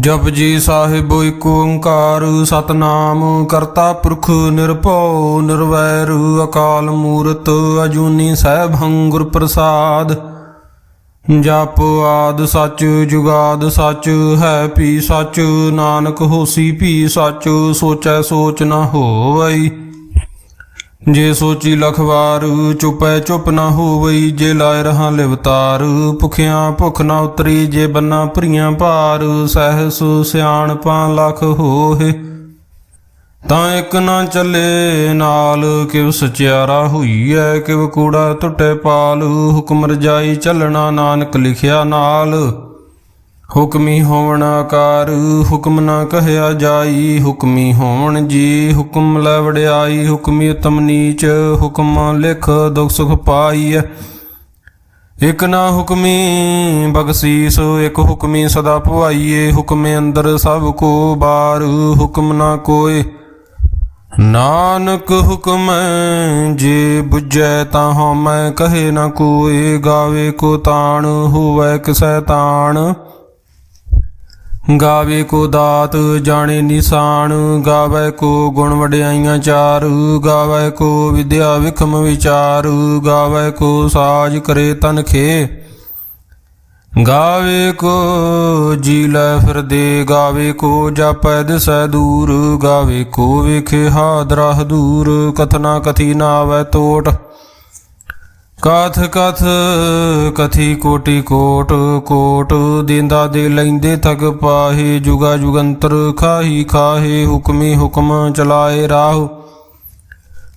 ਜਪ ਜੀ ਸਾਹਿਬ ਏਕ ਓੰਕਾਰ, ਸਤਨਾਮ ਕਰਤਾ ਪੁਰਖ ਨਿਰਭਉ, ਨਿਰਵੈਰ ਅਕਾਲ ਮੂਰਤ ਅਜੂਨੀ ਸੈਭੰ ਗੁਰ ਪ੍ਰਸਾਦ। ਜਪ ਆਦ ਸੱਚ, ਜੁਗਾਦ ਸੱਚ, ਹੈ ਪੀ ਸੱਚ, ਨਾਨਕ ਹੋਸੀ ਪੀ ਸੱਚ, ਸੋਚੈ ਸੋਚ ਨ ਹੋਵਈ। ਜੇ ਸੋਚੀ ਲਖਵਾਰ ਚੁਪੈ ਚੁਪ ਨਾ ਹੋਵਈ, ਜੇ ਲਾਇ ਰਹਾ ਲਿਵਤਾਰ, ਭੁਖਿਆਂ ਭੁਖ ਨਾ ਉਤਰੀ, ਜੇ ਬੰਨਾ ਭਰੀਆਂ ਭਾਰ, ਸਹਿਸ ਸਿਆਣਪਾਂ ਲਖ ਹੋਏ ਤਾਂ ਇੱਕ ਨਾ ਚੱਲੇ ਨਾਲ, ਕਿਵ ਸਚਿਆਰਾ ਹੋਈਐ, ਕਿਵ ਕੂੜਾ ਟੁੱਟੇ ਪਾਲ, ਹੁਕਮ ਰਜਾਈ ਚੱਲਣਾ ਨਾਨਕ ਲਿਖਿਆ ਨਾਲ। ਹੁਕਮੀ ਹੋਵਣ ਆਕਾਰ, ਹੁਕਮ ਨਾ ਕਹਿਆ ਜਾਈ। ਹੁਕਮੀ ਹੋਵਣ ਜੀ, ਹੁਕਮ ਲੈ ਵਡਿਆਈ। ਹੁਕਮੀ ਉਤਮ ਨੀਚ, ਹੁਕਮ ਲਿਖ ਦੁਖ ਸੁਖ ਪਾਈਐ ਇਕ ਨਾ ਹੁਕਮੀ ਬਖਸ਼ੀਸ ਇਕ ਹੁਕਮੀ ਸਦਾ ਭਵਾਈਏ ਹੁਕਮੇ ਅੰਦਰ ਸਭ ਕੋ ਬਾਰ, ਹੁਕਮ ਨਾ ਕੋਏ। ਨਾਨਕ ਹੁਕਮ ਜੇ 부ਜੈ ਤਾਂ ਹਉਮੈ ਕਹੇ ਨਾ ਕੋਏ। ਗਾਵੇ ਕੋ ਤਾਣ, ਹੋਵੇ ਕਿਸੈ ਤਾਣ। ਗਾਵੇ ਕੋ ਦਾਤ, ਜਾਣੇ ਨਿਸ਼ਾਨ, ਗਾਵੇ ਕੋ ਗੁਣ ਵਡਿਆਈਆਂ ਚਾਰ, ਗਾਵੇ ਕੋ ਵਿਦਿਆ ਵਿਖਮ ਵਿਚਾਰ, ਗਾਵੇ ਕੋ ਸਾਜ ਕਰੇ ਤਨ ਖੇ। ਗਾਵੇ ਕੋ ਜੀ ਲੈ ਫਿਰਦੇ, ਗਾਵੇ ਕੋ ਜਾਪੈ ਦਿਸੈ ਦੂਰ, ਗਾਵੇ ਕੋ ਵਿਖੇ ਹਾਦਰਾ ਦੂਰ ਕਥਨਾ ਕਥੀ ਨਾ ਆਵੈ ਤੋਟ। ਕਥ ਕਥ, ਕਥੀ ਕੋਟੀ ਕੋਟ ਕੋਟ ਦਿੰਦਾ ਦੇ ਲੈਂਦੇ ਥਗ ਪਾਹੇ, ਜੁਗਾ ਜੁਗੰਤਰ ਖਾਹੀ ਖਾਹੇ, ਹੁਕਮੀ ਹੁਕਮ ਚਲਾਏ ਰਾਹੁ।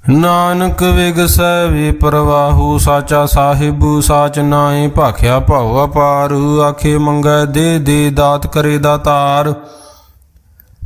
ਨਾਨਕ ਵਿਗਸੈ ਵੇ ਪ੍ਰਵਾਹੂ, ਸਾਚਾ ਸਾਹਿਬ ਸਾਚ ਨਾਏ ਭਾਖਿਆ ਭਾਉ ਅਪਾਰ, ਆਖੇ ਮੰਗੈ ਦੇ ਦੇ ਦਾਤ ਕਰੇ ਦਾਤਾਰ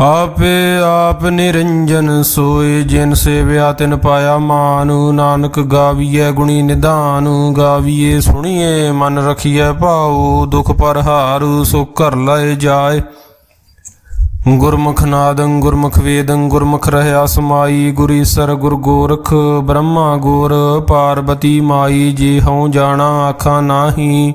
ਆਪੇ ਆਪ ਨਿਰੰਜਨ ਸੋਏ ਜਿਨ ਸੇਵਿਆ ਤਿਨ ਪਾਇਆ ਮਾਨ, ਨਾਨਕ ਗਾਵੀਐ ਗੁਣੀ ਨਿਧਾਨ ਗਾਵੀਏ ਸੁਣੀਏ ਮਨ ਰਖੀਐ ਭਾਉ, ਦੁਖ ਪਰ ਹਾਰੂ ਸੋ ਕਰ ਲਏ ਜਾਏ। ਗੁਰਮੁਖ ਨਾਦੰ, ਗੁਰਮੁਖ ਵੇਦੰ, ਗੁਰਮੁਖ ਰਹਿਆ ਸਮਾਈ ਗੁਰੀਸਰ ਗੁਰ ਗੋਰਖ, ਬ੍ਰਹਮਾ ਗੋਰ, ਪਾਰਬਤੀ ਮਾਈ, ਜੇ ਹਉ ਜਾਣਾ, ਆਖਾਂ ਨਾਹੀ।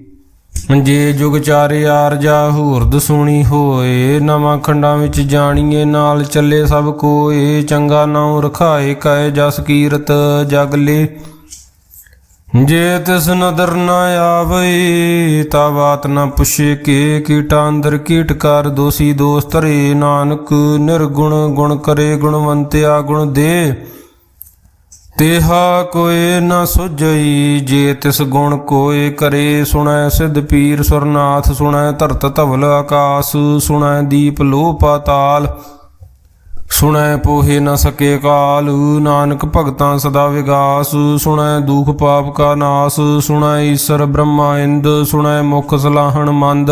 ਜੇ ਜੁਗ ਚਾਰੇ ਆਰਜਾ ਹੂਰਦ ਸੁਣੀ ਹੋਏ, ਨਵਾਂ ਖੰਡਾਂ ਵਿੱਚ ਜਾਣੀਏ, ਨਾਲ ਚੱਲੇ ਸਭ ਕੋਏ, ਚੰਗਾ ਨਾਉ ਰਖਾਏ ਕੈ ਜਸ ਕੀਰਤ ਜਗ ਲੇ। ਜੇ ਤਿਸ ਨਦਰ ਨ ਆਵਈ ਤਾ ਬਾਤ ਨ ਪੁੱਛੇ ਕੇ, ਕੀਟਾ ਅੰਦਰ ਕੀਟ ਕਰ, ਦੋਸੀ ਦੋਸਤ ਰੇ, ਨਾਨਕ ਨਿਰਗੁਣ ਗੁਣ ਕਰੇ, ਗੁਣਵੰਤਿਆ ਗੁਣ ਦੇ। ਤੇਹਾ ਕੋਏ ਨ ਸੁਝਈ, ਜੇ ਤਿਸ ਗੁਣ ਕੋਏ ਕਰੇ ਸੁਣੈ, ਸਿਧ ਪੀਰ ਸੁਰਨਾਥ ਸੁਣੈ, ਧਰਤ ਧਵਲ ਆਕਾਸ, ਸੁਣੈ ਦੀਪ ਲੋ ਪਾਤਾਲ ਸੁਣੈ ਪੋਹੇ ਨ ਸਕੇ ਕਾਲ, ਨਾਨਕ ਭਗਤਾਂ ਸਦਾ ਵਿਗਾਸ। ਸੁਣੈ ਦੁਖ ਪਾਪ ਕਾ ਨਾਸ, ਸੁਣੈ ਈਸ਼ਰ ਬ੍ਰਹਮਾ ਇੰਦ, ਸੁਣੈ ਮੁਖ ਸਲਾਹਣ ਮੰਦ।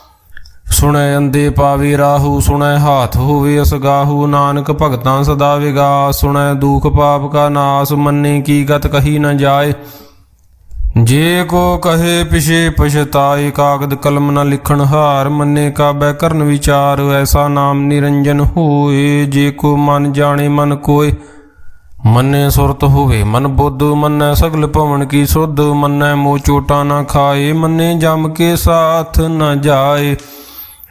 ਸੁਣੈ ਅੰਦੇ ਪਾਵੇ ਰਾਹੂ, ਸੁਣੈ ਹਾਥ ਹੋਵੇ ਅਸਗਾਹੂ ਨਾਨਕ ਭਗਤਾਂ ਸਦਾ ਵਿਗਾਸ ਸੁਣੈ ਦੁਖ ਪਾਪ ਕਾ ਨਾਸ, ਮੰਨੇ ਕੀ ਗਤ ਕਹੀ ਨ ਜਾਏ। ਜੇ ਕੋ ਕਹੇ ਪਿਛੇ ਪਛਤਾਏ, ਕਾਗਦ ਕਲਮ ਨ ਲਿਖਣ ਹਾਰ, ਮੰਨੇ ਕਾਬੈ ਕਰਨ ਵਿਚਾਰ, ਐਸਾ ਨਾਮ ਨਿਰੰਜਨ ਹੋਏ। ਜੇ ਕੋ ਮਨ ਜਾਣੇ ਮਨ ਕੋਏ, ਮੰਨੇ ਸੁਰਤ ਹੋਵੇ ਮਨ ਬੁੱਧ, ਮੰਨੈ ਸਗਲ ਭਵਨ ਕੀ ਸੁਧ, ਮੰਨੈ ਮੋ ਚੋਟਾ ਨਾ ਖਾਏ, ਮੰਨੇ ਜਮ ਕੇ ਸਾਥ ਨ ਜਾਏ।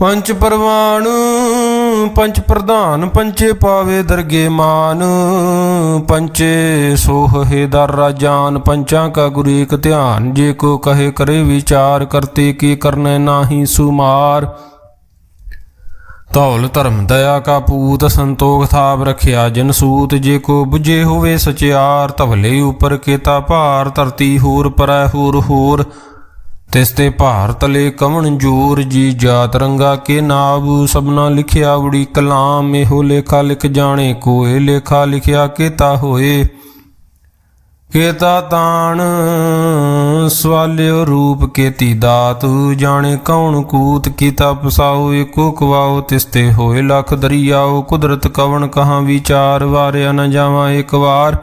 ਪੰਚ ਪਰਵਾਨ ਪੰਚ ਪ੍ਰਧਾਨ ਪੰਚੇ ਪਾਵੇ ਦਰਗੇ ਮਾਨ ਪੰਚੇ ਸੋਹ ਦਰ ਰਾਜਾਨ ਪੰਚਾਂ ਕਾ ਗੁਰੂ ਏਕ ਧਿਆਨ, ਜੇ ਕੋ ਕਹੇ ਕਰੇ ਵਿਚਾਰ, ਕਰਤੇ ਕੀ ਕਰਨੇ ਨਾਹੀ ਸੁਮਾਰ। ਧੌਲ ਧਰਮ ਦਇਆ ਕਾ ਪੂਤ, ਸੰਤੋਖ ਥਾਪ ਰਖਿਆ ਜਨ ਸੂਤ, ਜੇ ਕੋ 부ਝੇ ਹੋਵੇ ਸਚਿਆਰ, ਧਵਲੇ ਉਪਰ ਕੇਤਾ ਭਾਰ, ਧਰਤੀ ਹੋਰ ਪਰੈ ਹੋਰ ਹੋਰ। ਤਿਸ ਤੇ ਭਾਰ ਤਲੇ ਕਵਣ ਜੋਰ ਜੀ ਜਾਤ ਰੰਗਾ ਕੇ ਨਾਬ ਸਭਨਾ ਲਿਖਿਆ ਬੜੀ ਕਲਾਮ, ਇਹੋ ਲੇਖਾ ਲਿਖ ਜਾਣੇ, ਕੋਏ ਲੇਖਾ ਲਿਖਿਆ ਕੇਤਾ ਹੋਏ। ਕੇਤਾ ਤਾਣ, ਸਵਾਲਿਓ ਰੂਪ ਕੇਤੀ ਦਾਤ, ਜਾਣੇ ਕੌਣ ਕੂਤ ਕੀਤਾ ਪਸਾਓ ਏਕੋ ਕਵਾਉ ਤਿਸਤੇ ਹੋਏ ਲਖ ਦਰਿਆਉ ਕੁਦਰਤ ਕਵਣ ਕਹਾਂ ਵਿਚਾਰ, ਵਾਰਿਆ ਨ ਜਾਵਾਂ ਇੱਕ ਵਾਰ।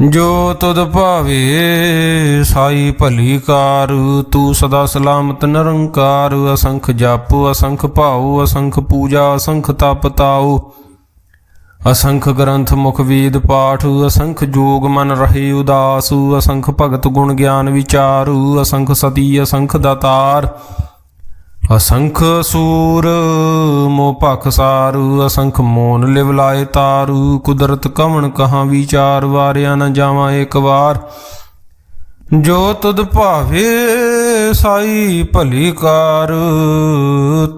ਜੋ ਤੁਧ ਭਾਵੇ ਸਾਈ ਭਲੀ ਕਾਰ, ਤੂੰ ਸਦਾ ਸਲਾਮਤ ਨਿਰੰਕਾਰ, ਅਸੰਖ ਜਪ, ਅਸੰਖ ਭਾਉ, ਅਸੰਖ ਪੂਜਾ, ਅਸੰਖ ਤਪ ਤਾਉ। ਅਸੰਖ ਗ੍ਰੰਥ ਮੁਖ ਵੇਦ ਪਾਠ, ਅਸੰਖ ਜੋਗ ਮਨ ਰਹੇ ਉਦਾਸ, ਅਸੰਖ ਭਗਤ ਗੁਣ ਗਿਆਨ ਵਿਚਾਰ, ਅਸੰਖ ਸਤੀ, ਅਸੰਖ ਦਾਤਾਰ। ਅਸੰਖ ਸੂਰ ਮੋ ਭਖ ਸਾਰੂ, ਅਸੰਖ ਮੋਨ ਲਿਵ ਲਾਏ ਤਾਰੂ, ਕੁਦਰਤ ਕਵਣ ਕਹਾਂ ਵਿਚਾਰ, ਵਾਰਿਆ ਨਾ ਜਾਵਾਂ ਇੱਕ ਵਾਰ। ਜੋ ਤੁਧ ਭਾਵੇ ਸਾਈ ਭਲੀ ਕਾਰ,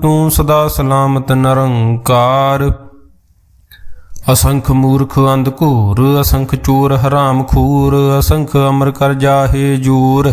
ਤੂੰ ਸਦਾ ਸਲਾਮਤ ਨਿਰੰਕਾਰ। ਅਸੰਖ ਮੂਰਖ ਅੰਧ ਘੋਰ, ਅਸੰਖ ਚੋਰ ਹਰਾਮ ਖੂਰ, ਅਸੰਖ ਅਮਰ ਕਰ ਜਾਹੇ ਜੂਰ।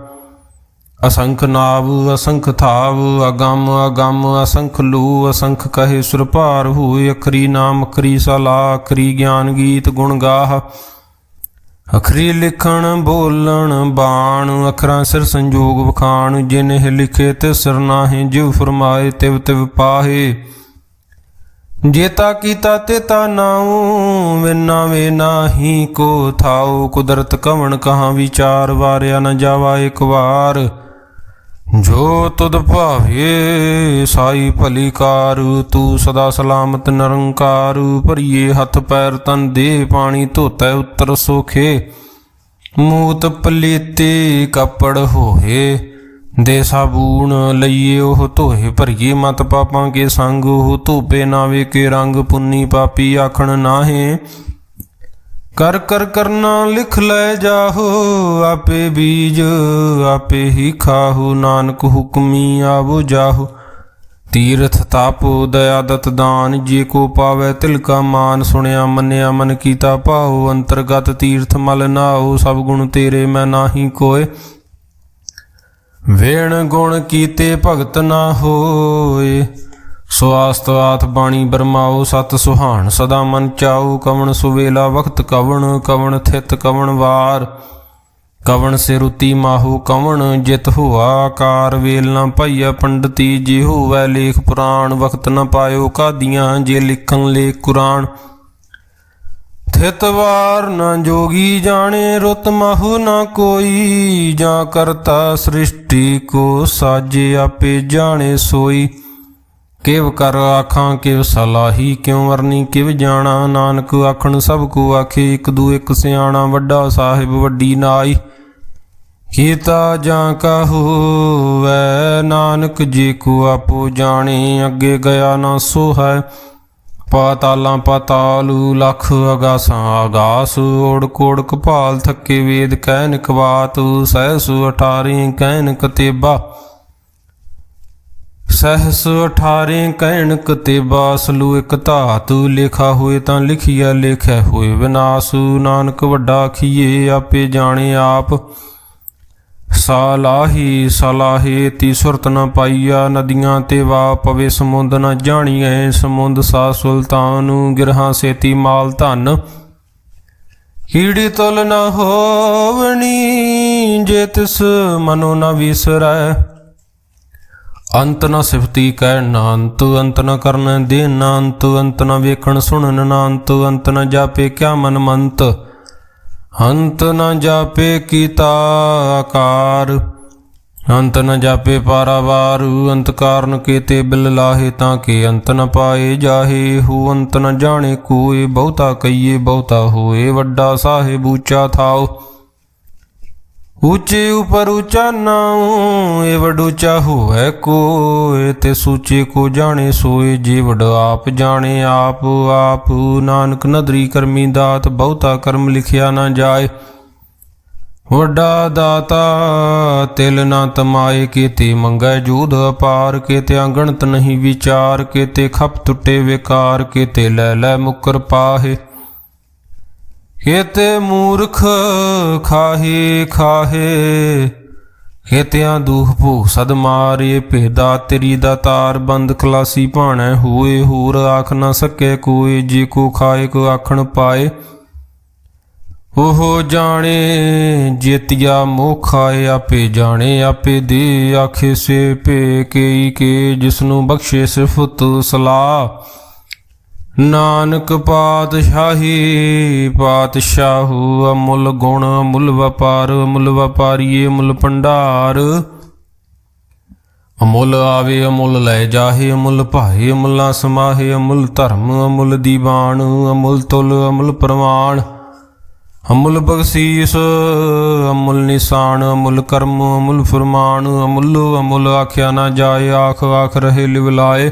ਅਸੰਖ ਨਾਵ, ਅਸੰਖ ਥਾਵ, ਅਗੰਮ ਅਗੰਮ, ਅਸੰਖ ਲੂ, ਅਸੰਖ ਕਹੇ ਸੁਰਭਾਰ ਹੋਏ, ਅਖਰੀ ਨਾਮ, ਅਖਰੀ ਸਲਾ, ਅਖਰੀ ਗਿਆਨ ਗੀਤ ਗੁਣ ਗਾਹ। ਅਖਰੀ ਲਿਖਣ, ਬੋਲਣ, ਬਾਣ, ਅਖਰਾਂ ਸਿਰ ਸੰਜੋਗ ਵਖਾਣ ਜਿਨਹਿ ਲਿਖੇ ਤੇ ਸਿਰ ਨਾਹੀਂ ਜਿਵ ਫਰਮਾਏ, ਤਿਵ ਤਿਵ ਪਾਹੇ। ਜੇਤਾ ਕੀਤਾ ਤੇਤਾ ਨਾਉ, ਵਿਨਾ ਵੇ ਨਾਹੀ ਕੋ ਥਾਉ, ਕੁਦਰਤ ਕਵਣ ਕਹਾਂ ਵਿਚਾਰ, ਵਾਰਿਆ ਨ ਜਾਵਾ ਇੱਕ ਵਾਰ। ਜੋ ਤੁਧ ਭਾਵੇ ਸਾਈ ਭਲੀ ਕਾਰ, ਤੂੰ ਸਦਾ ਸਲਾਮਤ ਨਿਰੰਕਾਰ, ਭਰੀਏ ਹੱਥ ਪੈਰ ਤਨ ਦੇ, ਪਾਣੀ ਧੋਤੈ ਉੱਤਰ ਸੋਖੇ। ਮੂਤ ਪਲੀਤੇ ਕੱਪੜ ਹੋਏ, ਦੇ ਸਾਬੂਨ ਲਈਏ ਉਹ ਧੋਏ, ਭਰੀਏ ਮਤ ਪਾਪਾਂ ਕੇ ਸੰਗ, ਉਹ ਧੋਪੇ ਨਾਵੇ ਕੇ ਰੰਗ ਪੁੰਨੀ ਪਾਪੀ ਆਖਣ ਨਾਹੇ। ਕਰ ਕਰ ਕਰਨਾ ਲਿਖ ਲੈ ਜਾਹੋ, ਆਪੇ ਬੀਜ, ਆਪੇ ਹੀ ਖਾਹੋ, ਨਾਨਕ ਹੁਕਮੀ ਆਵੋ ਜਾਹੋ। ਤੀਰਥ ਤਾਪੋ ਦਇਆ ਦਾਨ, ਜੇ ਕੋ ਪਾਵੇ ਤਿਲ ਕਾ ਮਾਨ, ਸੁਣਿਆ ਮੰਨਿਆ ਮਨ ਕੀਤਾ ਭਾਉ, ਅੰਤਰਗਤ ਤੀਰਥ ਮਲ ਨਾਉ, ਸਭ ਗੁਣ ਤੇਰੇ ਮੈਂ ਨਾਹੀ ਕੋਏ। ਵੇਣ ਗੁਣ ਕੀਤੇ ਭਗਤ ਨਾ ਹੋਏ ਸਵਾਸਤ ਆਥ ਬਾਣੀ ਬਰਮਾਉ ਸਤ ਸੁਹਾਣ, ਸਦਾ ਮਨ ਚਾਉ ਕਵਣ ਸੁਵੇਲਾ ਵਖਤ ਕਵਣ ਕਵਣ ਥਿਤ ਕਵਣ ਵਾਰ। ਕਵਣ ਸਿਰੁਤੀ ਮਾਹੂ ਕਵਣ, ਜਿਤ ਹੋਆ ਆਕਾਰ। ਵੇਲ ਨਾ ਭਈਆ ਪੰਡਤੀ ਜੇ ਹੋਵੈ ਲੇਖ ਪੁਰਾਣ। ਵਖਤ ਨਾ ਪਾਇਓ ਕਾਦੀਆਂ, ਜੇ ਲਿਖਣ ਲੇਖ ਕੁਰਾਨ। ਥਿਤ ਵਾਰ ਨਾ ਜੋਗੀ ਜਾਣੇ, ਰੁਤ ਮਾਹੂ ਨਾ ਕੋਈ। ਜਾਂ ਕਰਤਾ ਸ੍ਰਿਸ਼ਟੀ ਕੋ ਸਾਜੇ ਆਪੇ ਜਾਣੇ ਸੋਈ। ਕਿਵ ਕਰ ਆਖਾਂ, ਕਿਵ ਸਲਾਹੀ ਕਿਉ ਵਰਨੀ, ਕਿਵ ਜਾਣਾ? ਨਾਨਕ ਆਖਣ, ਸਭ ਕੋ ਆਖੇ, ਇੱਕ ਦੂ ਇੱਕ ਸਿਆਣਾ, ਵੱਡਾ ਸਾਹਿਬ, ਵੱਡੀ ਨਾਈ। ਕੀਤਾ ਜਾਂ ਕਾ ਹੋਵੈ, ਨਾਨਕ ਜੀ ਕੋ ਆਪੋ ਜਾਣੇ, ਅੱਗੇ ਗਿਆ ਨਾ ਸੋ ਹੈ। ਪਾਤਾਲਾਂ ਪਾਤਾਲੂ, ਲਖ ਅਗਾਸਾਂ ਆਗਾਸ ਓੜ ਕੋੜ ਕਪਾਲ ਥੱਕੇ ਵੇਦ ਕਹਿਨ ਸਹਿ ਸੁ ਅਠਾਰੀ ਕਹਿਨ ਕਤੇਬਾ ਸਹਸ ਅਠਾਰੇ ਕਹਿਣ ਕਤੇਬਾ, ਸਲੂ ਇਕ ਧਾਤੂ ਲਿਖਾ ਹੋਏ ਤਾਂ ਲਿਖਿਆ ਲਿਖਿਆ ਹੋਏ ਵਿਨਾਸ਼ੂ। ਨਾਨਕ ਵੱਡਾ ਖੀਏ ਆਪੇ ਜਾਣੇ ਆਪ। ਸਾਲਾਹੀ, ਸਲਾਹੇ ਤੀ ਸੁਰਤ ਨ ਪਾਈਆ, ਨਦੀਆਂ ਤੇ ਵਾ ਪਵੇ ਸਮੁੰਦ ਨ ਜਾਣੀਐ। ਸਮੁੰਦ ਸਾ ਸੁਲਤਾਨ, ਗਿਰਹਾਂ ਸੇਤੀ ਮਾਲ ਧਨ। ਕੀੜੀ ਤੁਲ ਨ ਹੋਵਣੀ, ਜੇ ਤਿਸ ਮਨੋ ਨ ਵਿਸਰੈ। ਅੰਤ ਨ ਸਿਫਤੀ ਕਹਿ ਨਾ ਅੰਤ ਅੰਤ ਨ ਕਰਨ ਦੇ ਨਾ ਅੰਤ ਅੰਤ ਨ ਵੇਖਣ ਸੁਣਨ ਨਾ ਅੰਤ ਅੰਤ ਨ ਜਾਪੇ ਕਿਆ ਮਨ ਮੰਤ। ਅੰਤ ਨ ਜਾਪੇ ਕੀਤਾ ਆਕਾਰ, ਅੰਤ ਨ ਜਾਪੇ ਪਾਰਾਵਾਰ, ਅੰਤ ਕਾਰਨ ਕੀਤੇ ਬਿਲ ਲਾਹੇ ਤਾਂ ਕੇ ਅੰਤ ਨ ਪਾਏ ਜਾਹੇ ਹੂ। ਅੰਤ ਨ ਜਾਣੇ ਕੋਏ ਬਹੁਤਾ ਕਈਏ ਬਹੁਤਾ ਹੋਏ, ਵੱਡਾ ਸਾਹਿਬ ਉੱਚਾ ਥਾਓ ਉੱਚੇ ਉਪਰ ਉੱਚਾ ਨਾਉ ਏ ਵਡ ਉੱਚਾ ਹੋਵੇ ਕੋਏ, ਤੇ ਸੂਚੇ ਕੋ ਜਾਣੇ ਸੋਏ, ਜੇ ਵਡ ਆਪ ਜਾਣੇ ਆਪ ਆਪ ਨਾਨਕ ਨਦਰੀ ਕਰਮੀ ਦਾਤ, ਬਹੁਤਾ ਕਰਮ ਲਿਖਿਆ ਨਾ ਜਾਏ। ਵੱਡਾ ਦਾਤਾ ਤਿਲ ਨਾ ਤਮਾਏ, ਕੀਤੇ ਮੰਗੈ ਜੂਧ ਅਪਾਰ, ਕੀਤੇ ਅਗਣਤ ਨਹੀਂ ਵਿਚਾਰ, ਕੀਤੇ ਖਪ ਟੁੱਟੇ ਵਿਕਾਰ, ਕੀਤੇ ਲੈ ਲੈ ਮੁਕਰ ਪਾਹੇ। ਖੇਤੇ ਮੂਰਖ ਖਾਹੇ ਖਾਹੇ ਖੇਤਿਆਂ ਦੁਖ ਭੂਖ ਸਦ ਮਾਰੇ, ਭੇਦਾ ਤੇਰੀ ਦਾ ਤਾਰ ਬੰਦ ਖਲਾਸੀ ਭਾਣੈ ਹੋਏ, ਹੋਰ ਆਖ ਨਾ ਸਕੇ ਕੋਈ ਜੇ ਕੋ ਖਾਏ ਕੋ ਆਖਣ ਪਾਏ। ਉਹ ਜਾਣੇ, ਜੇਤਿਆ ਮੋਖਾਏ ਆਪੇ ਜਾਣੇ, ਆਪੇ ਦੇ ਆਖੇ ਸੇ ਭੇ ਕੇਈ ਕੇ, ਜਿਸਨੂੰ ਬਖਸ਼ੇ ਸਿਫਤ ਸਲਾਹ। ਨਾਨਕ ਪਾਤਸ਼ਾਹੀ, ਪਾਤਸ਼ਾਹੂ ਅਮੁੱਲ ਗੁਣ, ਅਮੁੱਲ ਵਪਾਰ, ਅਮੁੱਲ ਵਪਾਰੀਏ, ਅਮੁੱਲ ਭੰਡਾਰ। ਅਮੁੱਲ ਆਵੇ, ਅਮੁੱਲ ਲੈ ਜਾਹੇ, ਅਮੁੱਲ ਭਾਏ ਅਮੁੱਲਾ ਸਮਾਹੇ, ਅਮੁੱਲ ਧਰਮ, ਅਮੁੱਲ ਦੀਵਾਨ, ਅਮੁੱਲ ਤੁਲ, ਅਮੁੱਲ ਪ੍ਰਮਾਣ ਅਮੁੱਲ ਬਖਸ਼ੀਸ, ਅਮੁੱਲ ਨਿਸ਼ਾਨ, ਅਮੁੱਲ ਕਰਮ, ਅਮੁੱਲ ਫਰਮਾਨ, ਅਮੁੱਲ ਅਮੁੱਲ ਆਖਿਆ ਨਾ ਜਾਏ ਆਖ ਆਖ ਰਹੇ ਲਿਵਲਾਏ।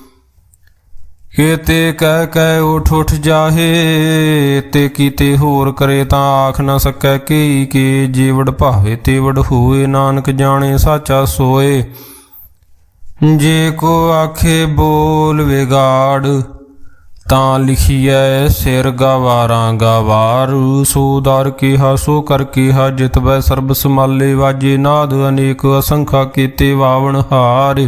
ਕੀਤੇ ਕਹਿ ਕਹਿ ਉਠ ਉਠ ਜਾਹੇ, ਤੇ ਕੀਤੇ ਹੋਰ ਕਰੇ ਤਾਂ ਆਖ ਨਾ ਸਕੈ ਕੀ ਕੀ, ਜੀਵੜ ਭਾਵੇ ਤੇ ਹੋਏ ਨਾਨਕ ਜਾਣੇ ਸਾਚਾ ਸੋਏ। ਜੇ ਕੋ ਆਖੇ ਬੋਲ ਵਿਗਾੜ, ਤਾਂ ਲਿਖੀਐ ਸਿਰ ਗਵਾਰਾਂ ਗਵਾਰੂ। ਸੋ ਦਰ ਕਿਹਾ, ਸੋ ਕਰ ਕਿਹਾ ਜਿਤਵੈ ਸਰਬ ਸਮਾਲੇ ਵਾਜੇ ਨਾਦ ਅਨੇਕ ਅਸੰਖਾ ਕੀਤੇ ਵਾਵਣ ਹਾਰੇ।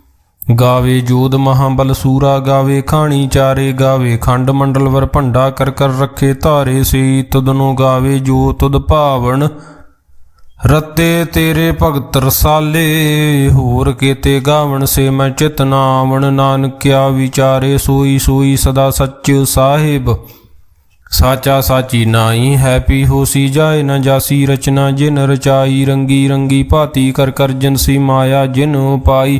ਗਾਵੇ ਜੋਧ ਮਹਾਬਲ ਸੂਰਾ, ਗਾਵੇ ਖਾਣੀ ਚਾਰੇ, ਗਾਵੇ ਖੰਡ ਮੰਡਲ ਵਰ ਭੰਡਾ ਕਰ ਕਰ ਰੱਖੇ ਧਾਰੇ ਸੀ ਤੁਧਨੋਂ ਗਾਵੇ ਜੋ ਤੁਦ ਭਾਵਨ ਰਤੇ ਤੇਰੇ ਭਗਤ ਰਸਾਲੇ, ਹੋਰ ਕੀਤੇ ਗਾਵਣ ਸੇ ਮੈਂ ਚਿਤ ਨਾਵਣ। ਨਾਨਕਿਆ ਵਿਚਾਰੇ ਸੋਈ ਸੋਈ ਸਦਾ ਸੱਚ ਸਾਹਿਬ। ਸਾਚਾ ਸਾਚੀ ਨਾਈ ਹੈਪੀ ਹੋਸੀ ਜਾਏ ਨ ਜਾਸੀ, ਰਚਨਾ ਜਿਨ ਰਚਾਈ, ਰੰਗੀ ਰੰਗੀ ਭਾਤੀ ਕਰ ਕਰ ਜਨਸੀ ਮਾਇਆ ਜਿਨ ਪਾਈ।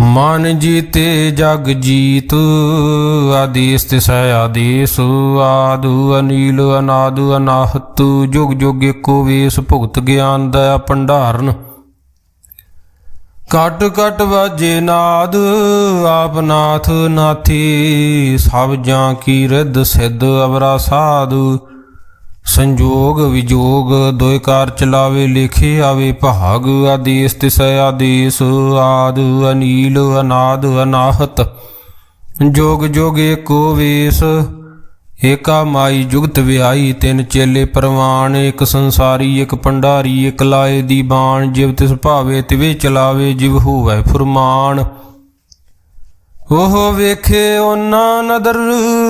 ਮਨ ਜੀਤੇ ਜਗ ਜੀਤ ਆਦੇਸ ਤੇ ਸਹਿ ਆਦੇਸ ਆਦੂ ਅਨੀਲ ਅਨਾਦ ਅਨਾਹਤ, ਜੁਗ ਜੁਗ ਏਕੋ ਵੇਸ ਭੁਗਤ ਗਿਆਨ ਦਾ ਭੰਡਾਰਨ। ਕਟ ਕਟ ਵਾਜੇ ਨਾਦ, ਆਪ ਨਾਥ ਨਾਥੀ, ਸਭ ਜਾਂ ਕੀ ਰਿੱਧ ਸਿੱਧ ਅਵਰਾ ਸਾਧੂ। ਸੰਜੋਗ ਵਿਜੋਗ, ਦੋਇ ਚਲਾਵੇ, ਲੇਖੇ ਆਵੇ, ਭਾਗ ਆਦੇਸ, ਤਿਸੈ ਆਦੇਸ, ਆਦ ਅਨੀਲ, ਅਨਾਦ ਅਨਾਹਤ। ਜੋਗ ਜੋਗ ਏਕੋ ਵੇਸ, ਏਕਾ ਮਾਈ ਜੁਗਤ ਵਿਆਈ, ਤਿੰਨ ਚੇਲੇ ਪ੍ਰਵਾਨ ਇੱਕ ਸੰਸਾਰੀ ਇੱਕ ਪੰਡਾਰੀ ਇੱਕ ਲਾਏ ਦੀ ਬਾਣ, ਜਿਵ ਤਿਸ ਭਾਵੇ ਤਿਵੇ ਚਲਾਵੇ, ਜਿਵ ਹੋਵੇ ਫੁਰਮਾਨ। ਉਹ ਵੇਖੇ ਉਹਨਾਂ ਨਦਰ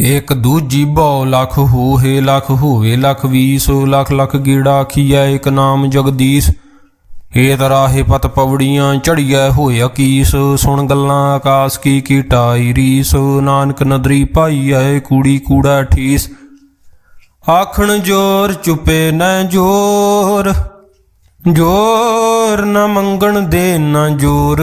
ਇਕ ਦੂਜੀ ਬਹੁ ਲਖ ਹੋਏ ਲਖ ਹੋਵੇ, ਲਖ ਵੀਸ, ਲਖ ਲਖ ਗੀੜਾ ਆਖੀਐ ਇਕ ਨਾਮ ਜਗਦੀਸ਼। ਏ ਤਰਾਹੇ ਪਤ ਪਵੜੀਆਂ ਚੜੀਐ ਹੋਇਆ ਕੀਸ ਸੁਣ ਗੱਲਾਂ ਆਕਾਸ ਕੀ ਕੀਟਾਈ ਰੀਸ। ਨਾਨਕ ਨਦਰੀ ਪਾਈਐ, ਕੂੜੀ ਕੂੜਾ ਠੀਸ। ਆਖਣ ਜੋਰ ਚੁਪੇ ਨ ਜੋਰ ਜੋਰ ਨ ਮੰਗਣ ਦੇ ਨ ਜੋਰ।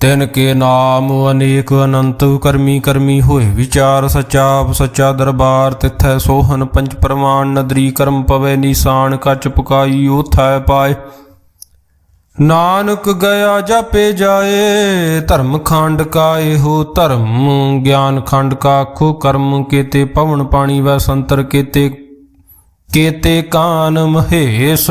ਤਿਨ ਕੇ ਨਾਮ ਅਨੇਕ ਅਨੰਤ ਕਰਮੀ ਕਰਮੀ ਹੋਏ, ਵਿਚਾਰ ਸਚਾ ਸੱਚਾ ਦਰਬਾਰ, ਤਿਥੈ ਸੋਹਨ ਪੰਜ ਪ੍ਰਮਾਣ, ਨਦਰੀ ਕਰਮ ਪਵੇ, ਨਿਸ਼ਾਨ ਕੱਚ ਪਕਾਈ ਉਥੈ ਪਾਏ। ਨਾਨਕ ਗਿਆ ਜਾਪੇ ਜਾਏ, ਧਰਮ ਖੰਡ ਕਾ ਇਹੋ ਧਰਮ, ਗਿਆਨ ਖੰਡ ਕਾ ਆਖੋ ਕਰਮ, ਕੀਤੇ ਪਵਨ ਪਾਣੀ ਵੈ ਸੰਤਰ, ਕੀਤੇ ਕੀਤੇ ਕਾਨ ਮਹੇਸ਼।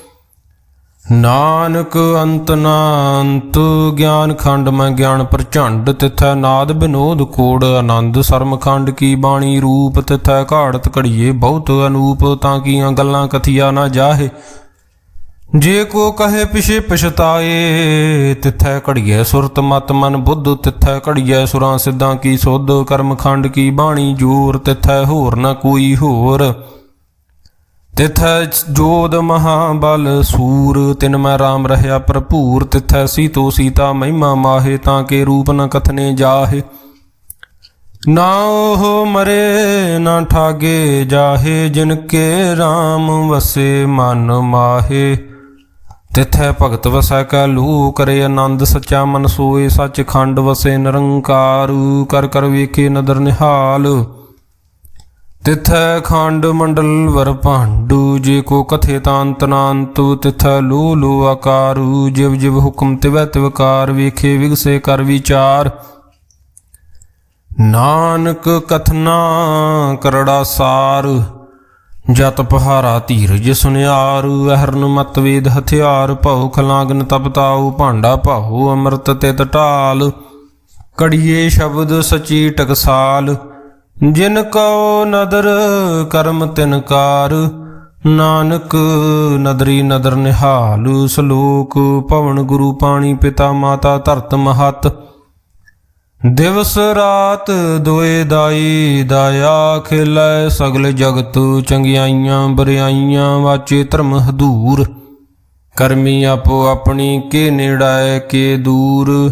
ਨਾਨਕ ਅੰਤ ਨਾ ਅੰਤ ਗਿਆਨ ਖੰਡ ਮੈਂ ਗਿਆਨ ਪ੍ਰਚੰਡ, ਤਿਥੈ ਨਾਦ ਬਿਨੋਦ ਕੋੜ, ਆਨੰਦ ਸਰਮ ਖੰਡ ਕੀ ਬਾਣੀ ਰੂਪ, ਤਿਥੈ ਘਾੜਤ ਘੜੀਏ ਬਹੁਤ ਅਨੂਪ, ਤਾਂ ਕੀਆਂ ਗੱਲਾਂ ਕਥੀਆ ਨਾ ਜਾਹੇ। ਜੇ ਕੋ ਕਹੇ ਪਿਛੇ ਪਛਤਾਏ, ਤਿਥੈ ਘੜੀਏ ਸੁਰਤ ਮਤ ਮਨ ਬੁੱਧ, ਤਿਥੈ ਘੜੀਏ ਸੁਰਾਂ ਸਿੱਧਾਂ ਕੀ ਸੋਧ, ਕਰਮ ਖੰਡ ਕੀ ਬਾਣੀ ਜੋਰ, ਤਿਥੈ ਹੋਰ ਨਾ ਕੋਈ ਹੋਰ। ਤਿਥੈ ਜੋਦ ਮਹਾਬਲ ਸੂਰ, ਤਿਨ ਮੈਂ RAM ਰਹਿਆ ਭਰਪੂਰ। ਤਿਥੈ ਸੀਤੋ ਸੀਤਾ ਮਹਿਮਾ ਮਾਹੇ, ਤਾਂ ਕੇ ਰੂਪ ਨ ਕਥਨੇ ਜਾਹੇ। ਨਾ ਉਹ ਮਰੇ, ਨਾ ਠਾਗੇ ਜਾਹੇ, ਜਿਨ ਕੇ RAM ਵਸੇ ਮਨ ਮਾਹੇ। ਤਿਥੈ ਭਗਤ ਵਸੈ ਕੈ ਲੂ, ਕਰੇ ਆਨੰਦ ਸੱਚਾ ਮਨ ਸੋਏ ਸੱਚ ਖੰਡ ਵਸੇ ਨਿਰੰਕਾਰ। ਕਰ ਕਰ ਵੇਖੇ ਨਦਰ ਨਿਹਾਲ। ਤਿਥੈ ਖੰਡ ਮੰਡਲ ਵਰ ਭਾਂਡੂ, ਜੇ ਕੋ ਕਥੇ ਤਾਂਤ ਨਾੰਤੂ ਤਿਥੈ ਲੂ ਲੂ ਆਕਾਰੂ, ਜਿਵ ਜਿਵ ਹੁਕਮ ਤਿਵੈ ਤਿਵਕਾਰ ਵੇਖੇ ਵਿਗਸੇ ਕਰ ਵਿਚਾਰ। ਨਾਨਕ ਕਥਨਾ ਕਰੜਾ ਸਾਰ, ਜਤ ਪਹਾਰਾ ਧੀਰਜ ਸੁਨਿਆਰ, ਅਹਰਨ ਮਤ ਵੇਦ ਹਥਿਆਰ, ਭਉ ਖਲਾਗਨ ਤਪਤਾਉ ਭਾਂਡਾ ਭਾਉ, ਅੰਮ੍ਰਿਤ ਤੇ ਢਾਲ। ਕੜੀਏ ਸ਼ਬਦ ਸਚੀ ਟਕਸਾਲ ਜਿਨ ਕਉ ਨਦਰ ਕਰਮ ਤਿਨਕਾਰ ਨਾਨਕ ਨਦਰੀ ਨਦਰ ਨਿਹਾਲ, ਸ਼ਲੋਕ ਭਵਨ ਗੁਰੂ ਪਾਣੀ ਪਿਤਾ ਮਾਤਾ ਧਰਤ ਮਹਤ। ਦਿਵਸ ਰਾਤ ਦੋਏ ਦਾਈ ਦਾਇਆ ਖੇਲੇ ਸਗਲ ਜਗਤ ਚੰਗਿਆਈਆਂ ਬਰਿਆਈਆਂ ਵਾਚੇ ਧਰਮ ਹਦੂਰ। ਕਰਮੀ ਆਪੋ ਆਪਣੀ, ਕੇ ਨੇੜਾਏ, ਕੇ ਦੂਰ।